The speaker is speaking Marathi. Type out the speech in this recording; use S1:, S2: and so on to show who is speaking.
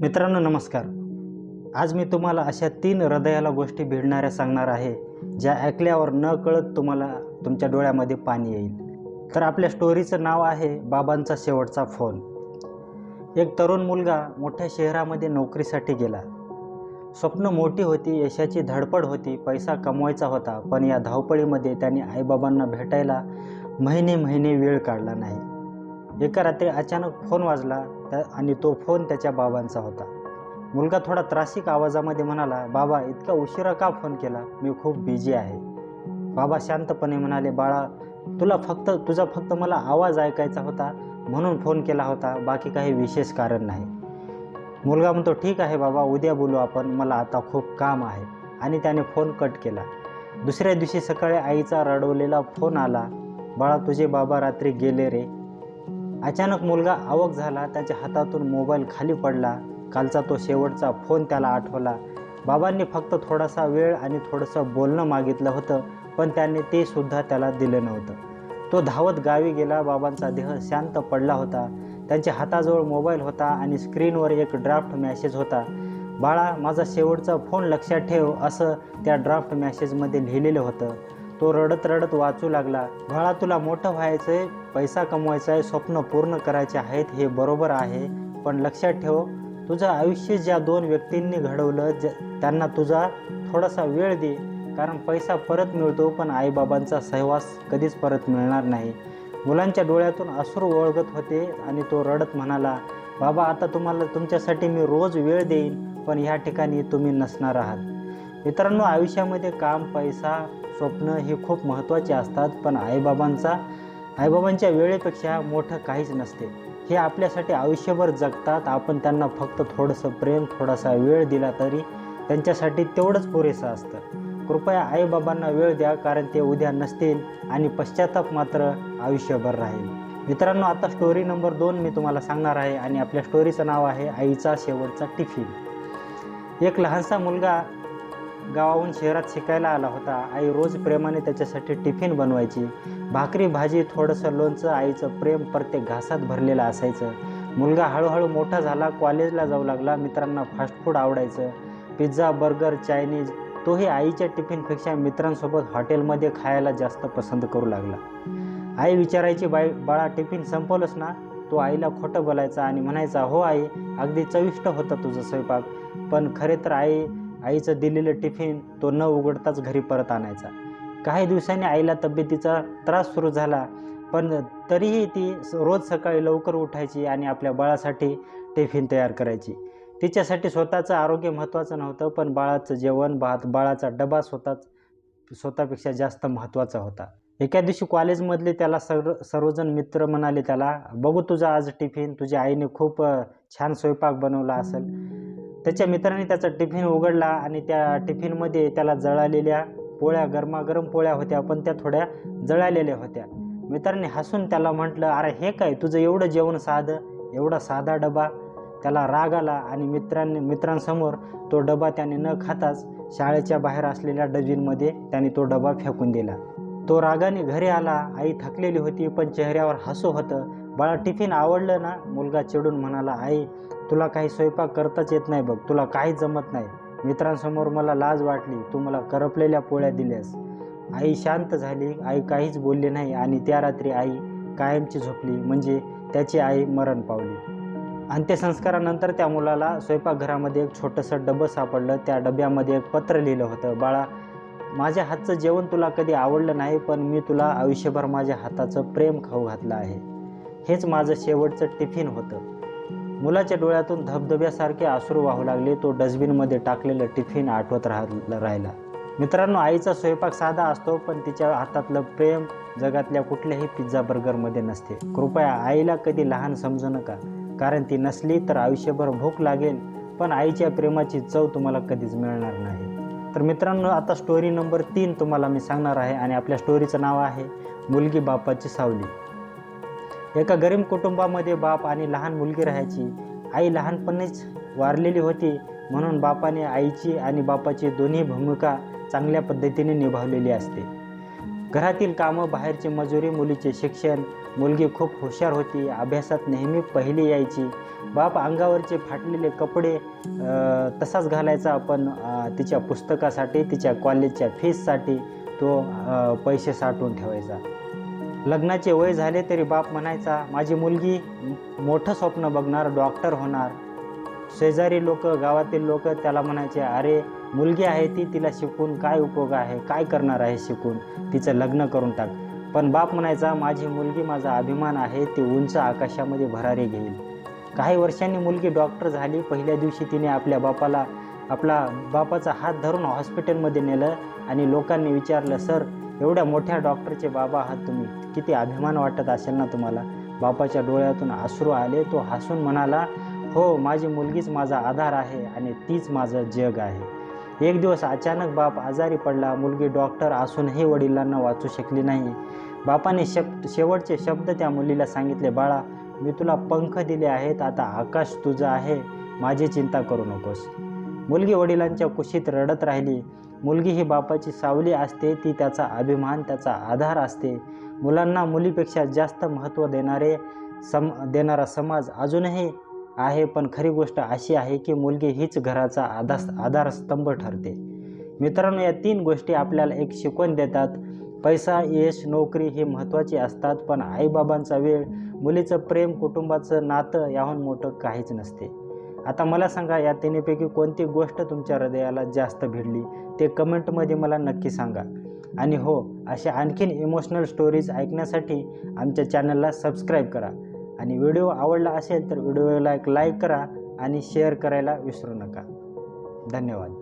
S1: मित्रांनो नमस्कार. आज मी तुम्हाला अशा तीन हृदयाला गोष्टी भिडणाऱ्या सांगणार आहे ज्या ऐकल्यावर न कळत तुम्हाला तुमच्या डोळ्यामध्ये पाणी येईल. तर आपल्या स्टोरीचं नाव आहे बाबांचा शेवटचा फोन. एक तरुण मुलगा मोठ्या शहरामध्ये नोकरीसाठी गेला. स्वप्न मोठी होती यशाची धडपड होती पैसा कमवायचा होता पण या धावपळीमध्ये त्याने आईबाबांना भेटायला महिने महिने वेळ काढला नाही. एका रात्री अचानक फोन वाजला त्या आणि तो फोन त्याच्या बाबांचा होता. मुलगा थोडा त्रासिक आवाजामध्ये म्हणाला बाबा इतका उशिरा का फोन केला? मी खूप बिझी आहे. बाबा शांतपणे म्हणाले बाळा तुला फक्त तुझा फक्त मला आवाज ऐकायचा होता म्हणून फोन केला होता. बाकी काही विशेष कारण नाही. मुलगा म्हणतो ठीक आहे बाबा उद्या बोलू आपण. मला आता खूप काम आहे. आणि त्याने फोन कट केला. दुसऱ्या दिवशी सकाळी आईचा रडवलेला फोन आला बाळा तुझे बाबा रात्री गेले रे. अचानक मुलगा आवक झाला त्याच्या हातातून मोबाईल खाली पडला. कालचा तो शेवटचा फोन त्याला आठवला. बाबांनी फक्त थोडासा वेळ आणि थोडंसं बोलणं मागितलं होतं पण त्याने ते सुद्धा त्याला दिलं नव्हतं. तो धावत गावी गेला बाबांचा देह शांत पडला होता. त्यांच्या हाताजवळ मोबाईल होता आणि स्क्रीनवर एक ड्राफ्ट मॅसेज होता. बाळा माझा शेवटचा फोन लक्षात ठेव असं त्या ड्राफ्ट मॅसेजमध्ये लिहिलेलं होतं. तो रडत रडत वाचू लागला. बाळा तुला मोठं व्हायचं आहे पैसा कमवायचा आहे स्वप्न पूर्ण करायचे आहेत हे बरोबर आहे. पण लक्षात ठेव तुझं आयुष्य ज्या दोन व्यक्तींनी घडवलं ज त्यांना तुझा थोडासा वेळ दे. कारण पैसा परत मिळतो पण आईबाबांचा सहवास कधीच परत मिळणार नाही. मुलांच्या डोळ्यातून अश्रू ओळखत होते आणि तो रडत म्हणाला बाबा आता तुम्हाला तुमच्यासाठी मी रोज वेळ देईन पण ह्या ठिकाणी तुम्ही नसणार आहात. मित्रांनो आयुष्यामध्ये काम पैसा स्वप्न हे खूप महत्त्वाचे असतात पण आईबाबांचा आईबाबांच्या वेळेपेक्षा मोठं काहीच नसते. हे आपल्यासाठी आयुष्यभर जगतात आपण त्यांना फक्त थोडंसं प्रेम थोडासा वेळ दिला तरी त्यांच्यासाठी तेवढंच पुरेसं असतं. कृपया आईबाबांना वेळ द्या कारण ते उद्या नसतील आणि पश्चाताप मात्र आयुष्यभर राहील. मित्रांनो आता स्टोरी नंबर दोन मी तुम्हाला सांगणार आहे आणि आपल्या स्टोरीचं नाव आहे आईचा शेवटचा टिफिन एक लहानसा मुलगा गावाहून शहरात शिकायला आला होता. आई रोज प्रेमाने त्याच्यासाठी टिफिन बनवायची. भाकरी भाजी थोडंसं लोणचं आईचं प्रेम प्रत्येक घासात भरलेलं असायचं. मुलगा हळूहळू मोठा झाला कॉलेजला जाऊ लागला मित्रांना फास्ट फूड आवडायचं. पिझ्झा बर्गर चायनीज तोही आईच्या टिफिनपेक्षा मित्रांसोबत हॉटेलमध्ये खायला जास्त पसंत करू लागला. आई विचारायची बाई बाळा टिफिन संपवलंस ना? तो आईला खोटं बोलायचा आणि म्हणायचा हो आई अगदी चविष्ट होतं तुझं स्वयंपाक. पण खरे तर आई आईचं दिलेलं टिफिन तो न उघडताच घरी परत आणायचा. काही दिवसांनी आईला तब्येतीचा त्रास सुरू झाला पण तरीही ती स- रोज सकाळी लवकर उठायची आणि आपल्या बाळासाठी टिफिन तयार करायची. तिच्यासाठी स्वतःचं आरोग्य महत्त्वाचं नव्हतं पण बाळाचं जेवण भात बाळाचा डबा स्वतःच स्वतःपेक्षा जास्त महत्त्वाचा होता. एका दिवशी कॉलेजमधले त्याला सर्व सर्वजण मित्र म्हणाले त्याला बघू तुझा आज टिफिन तुझ्या आईने खूप छान स्वयंपाक बनवला असेल. त्याच्या मित्राने त्याचा टिफिन उघडला आणि त्या टिफिनमध्ये त्याला जळालेल्या पोळ्या गरमागरम पोळ्या होत्या पण त्या थोड्या जळालेल्या होत्या. मित्राने हसून त्याला म्हटलं अरे हे काय? तुझं एवढं जेवण साधं एवढा साधा डबा? त्याला राग आला आणि मित्रांनी मित्रांसमोर तो डबा त्याने न खाताच शाळेच्या बाहेर असलेल्या डस्टबिनमध्ये त्याने तो डबा फेकून दिला. तो रागाने घरी आला. आई थकलेली होती पण चेहऱ्यावर हसू होतं. बाळा टिफिन आवडलं ना? मुलगा चिडून म्हणाला आई तुला काही स्वयंपाक करताच येत नाही बघ. तुला काहीच जमत नाही. मित्रांसमोर मला लाज वाटली. तू मला करपलेल्या पोळ्या दिल्यास. आई शांत झाली. आई काहीच बोलली नाही आणि त्या रात्री आई कायमची झोपली. म्हणजे त्याची आई मरण पावली. अंत्यसंस्कारानंतर त्या मुलाला स्वयंपाकघरामध्ये एक छोटंसं डबं सापडलं. त्या डब्यामध्ये एक पत्र लिहिलं होतं. बाळा माझ्या हातचं जेवण तुला कधी आवडलं नाही पण मी तुला आयुष्यभर माझ्या हाताचं प्रेम खाऊ घातलं आहे. हेच माझं शेवटचं टिफिन होतं. मुलाच्या डोळ्यातून धबधब्यासारखे आसरू वाहू लागले तो डस्टबिनमध्ये टाकलेलं टिफिन आठवत राह राहिला. मित्रांनो आईचा स्वयंपाक साधा असतो पण तिच्या हातातलं प्रेम जगातल्या कुठल्याही पिझ्झा बर्गरमध्ये नसते. कृपया आईला कधी लहान समजू नका. कारण ती नसली तर आयुष्यभर भूक लागेल पण आईच्या प्रेमाची चव तुम्हाला कधीच मिळणार नाही. तर मित्रांनो आता स्टोरी नंबर तीन तुम्हाला मी सांगणार आहे आणि आपल्या स्टोरीचं नाव आहे मुलगी बापाची सावली. एका गरीब कुटुंबामध्ये बाप आणि लहान मुलगी राहायची. आई लहानपणीच वारलेली होती म्हणून बापाने आईची आणि बापाची दोन्ही भूमिका चांगल्या पद्धतीने निभावलेली असते. घरातील कामं बाहेरची मजुरी मुलीचे शिक्षण. मुलगी खूप हुशार होती. अभ्यासात नेहमी पहिली यायची. बाप अंगावरचे फाटलेले कपडे तसाच घालायचा पण तिच्या पुस्तकासाठी तिच्या कॉलेजच्या फीससाठी तो पैसे साठवून ठेवायचा. लग्नाचे वय झाले तरी बाप म्हणायचा माझी मुलगी मोठं स्वप्न बघणार डॉक्टर होणार. शेजारी लोक गावातील लोक त्याला म्हणायचे अरे मुलगी आहे ती तिला शिकून काय उपयोग आहे? काय करणार आहे शिकून? तिचं लग्न करून टाक. पण बाप म्हणायचा माझी मुलगी माझा अभिमान आहे ती उंच आकाशामध्ये भरारी घेईल. काही वर्षांनी मुलगी डॉक्टर झाली. पहिल्या दिवशी तिने आपल्या बापाला आपला बापाचा हात धरून हॉस्पिटलमध्ये नेलं आणि लोकांनी विचारलं सर एवढ्या मोठ्या डॉक्टरचे बाबा आहात तुम्ही. किती अभिमान वाटत असेल ना तुम्हाला? बापाच्या डोळ्यातून आसरू आले. तो हसून म्हणाला हो माझी मुलगीच माझा आधार आहे आणि तीच माझं जग आहे. एक दिवस अचानक बाप आजारी पडला मुलगी डॉक्टर असूनही वडिलांना वाचू शकली नाही. बापाने शब शेवटचे शब्द त्या मुलीला सांगितले बाळा मी तुला पंख दिले आहेत आता आकाश तुझं आहे माझी चिंता करू नकोस. मुलगी वडिलांच्या कुशीत रडत राहिली. मुलगी ही बापाची सावली असते ती त्याचा अभिमान त्याचा आधार असते. मुलांना मुलीपेक्षा जास्त महत्त्व देणारे सम देणारा समाज अजूनही आहे पण खरी गोष्ट अशी आहे की मुलगी हीच घराचा आधार आधारस्तंभ ठरते. मित्रांनो या तीन गोष्टी आपल्याला एक शिकवण देतात. पैसा यश नोकरी हे महत्त्वाचे असतात पण आईबाबांचा वेळ मुलीचं प्रेम कुटुंबाचं नातं याहून मोठं काहीच नसते. आता मला सांगा या तिन्हीपैकी कोणती गोष्ट तुमच्या हृदयाला जास्त भिडली? ते कमेंटमध्ये मला नक्की सांगा. आणि हो अशा आणखीन इमोशनल स्टोरीज ऐकण्यासाठी आमच्या चॅनलला सबस्क्राईब करा. आणि व्हिडिओ आवडला असेल तर व्हिडिओला एक लाईक करा आणि शेअर करायला विसरू नका. धन्यवाद.